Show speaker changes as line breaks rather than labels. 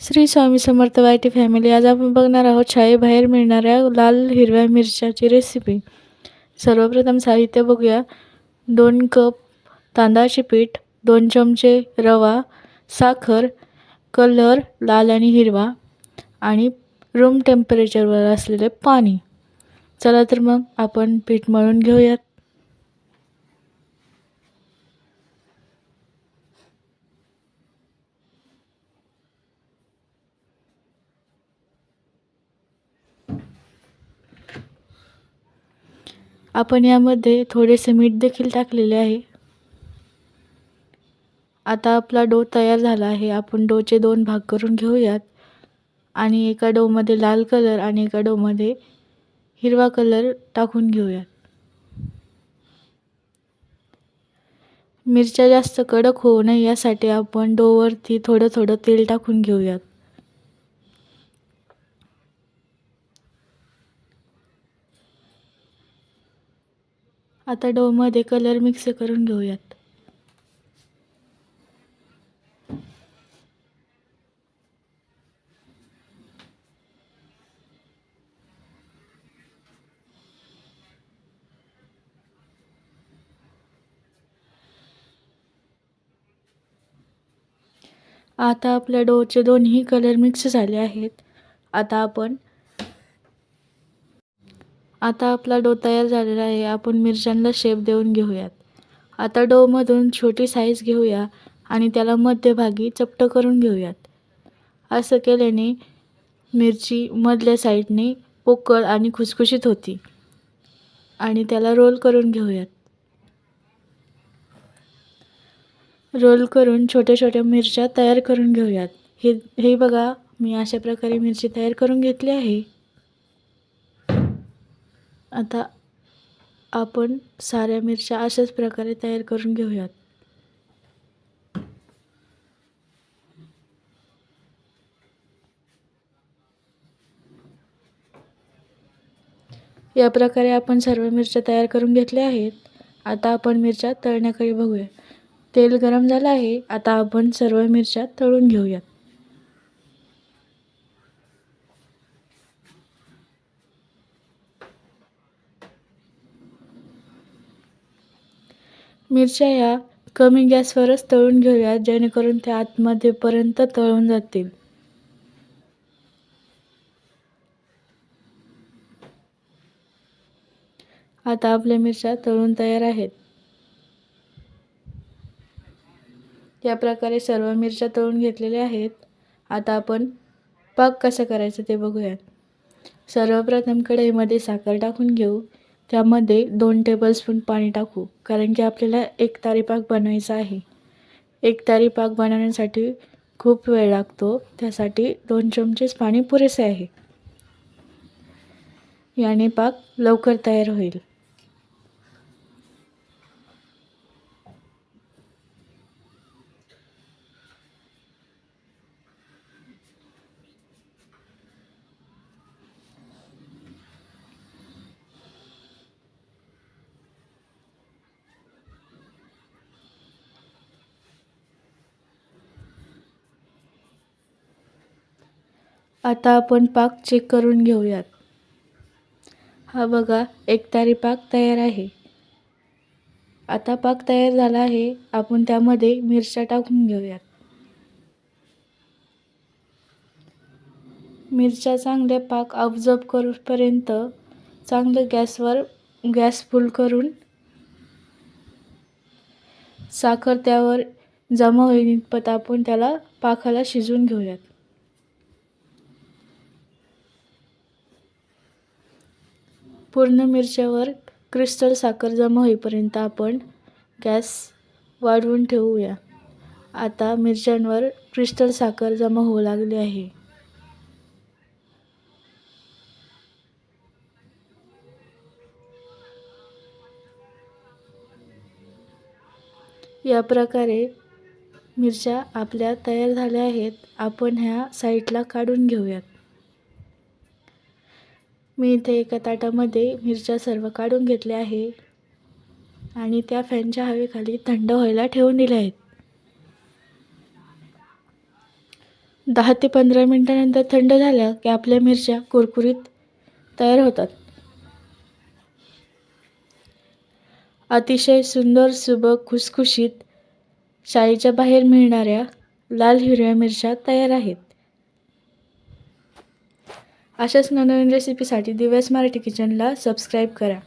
Shri Swami Samarth YT family आज आपण बघणार आहोत शाळेबाहेर मिळणाऱ्या लाल हिरव्या मिरच्याची रेसिपी सर्वप्रथम साहित्य बघूया. दोन कप तांदळाचे पीठ दोन चमचे रवा साखर कलर लाल आणि हिरवा आणि रूम टेम्परेचरवर असलेले पाणी. चला तर मग आपण पीठ मळून घेऊयात. आपण यामध्ये थोडेसे मीठ देखील टाकलेले आहे. आता आपला डो तयार झाला आहे. आपण डोचे दोन भाग करून घेऊयात. आणि एका डोमध्ये लाल कलर आणि एका डोमध्ये हिरवा कलर टाकून घेऊयात. मिरच्या जास्त कडक होऊ नये यासाठी आपण डोवरती थोडं थोडं तेल टाकून घेऊयात. आता डोमध्ये कलर मिक्स करून घेऊयात. आता आपल्या डोचे दोन्ही कलर मिक्स झाले आहेत. आता आपण आता आपला डो तयार झालेला आहे. आपण मिरच्यांना शेप देऊन घेऊयात. आता डोमधून छोटी साईज घेऊया आणि त्याला मध्यभागी चपटं करून घेऊयात. असं केल्याने मिरची मधल्या साईडने पोकळ आणि खुसखुशीत होती. आणि त्याला रोल करून घेऊयात. रोल करून छोट्या छोट्या मिरच्या तयार करून घेऊयात. हे हे बघा मी अशा प्रकारे मिरची तयार करून घेतली आहे. आता आपण साऱ्या मिरच्या अशाच प्रकारे तयार करून घेऊयात. या प्रकारे आपण सर्व मिरच्या तयार करून घेतल्या आहेत. आता आपण मिरच्या तळण्याकडे बघूया. तेल गरम झालं आहे. आता आपण सर्व मिरच्या तळून घेऊयात. मिरच्या या कमी गॅसवरच तळून घेऊयात जेणेकरून त्या आतमध्येपर्यंत तळून जातील. आता आपल्या मिरच्या तळून तयार आहेत. या प्रकारे सर्व मिरच्या तळून घेतलेल्या आहेत. आता आपण पाक कसा करायचा ते बघूयात. सर्वप्रथम कढईमध्ये साखर टाकून घेऊ. त्यामध्ये दोन टेबलस्पून पाणी टाकू कारण की आपल्याला एक तारी पाक बनवायचा आहे. एक तारी पाक बनवण्यासाठी खूप वेळ लागतो त्यासाठी दोन चमचेच पाणी पुरेसे आहे. याने पाक लवकर तयार होईल. आता आपण पाक चेक करून घेऊयात. हा बघा एक तारी पाक तयार आहे. आता पाक तयार झाला आहे आपण त्यामध्ये मिरच्या टाकून घेऊयात. मिरच्या चांगल्या पाक ऑब्झर्व करूपर्यंत चांगलं गॅसवर गॅस फुल करून साखर त्यावर जमा होईल आपण त्याला पाकाला शिजवून घेऊयात. पूर्ण मिरच्यावर क्रिस्टल साखर जमा होईपर्यंत आपण गॅस वाढवून ठेवूया. आता मिरच्यांवर क्रिस्टल साखर जमा होऊ लागली आहे. या प्रकारे मिरच्या आपल्या तयार झाल्या आहेत. आपण ह्या साईडला काढून घेऊयात. मी इथे एका ताटामध्ये मिरच्या सर्व काढून घेतल्या आहे आणि त्या फॅनच्या हवेखाली थंड व्हायला ठेवून दिल्या आहेत. दहा ते पंधरा मिनटानंतर थंड झाल्या की आपल्या मिरच्या कुरकुरीत तयार होतात. अतिशय सुंदर सुबक खुसखुशीत शाळेच्या बाहेर मिळणाऱ्या लाल हिरव्या मिरच्या तयार आहेत. अशाच नवनवीन रेसिपीसाठी दिव्यास मराठी किचनला सबस्क्राईब करा.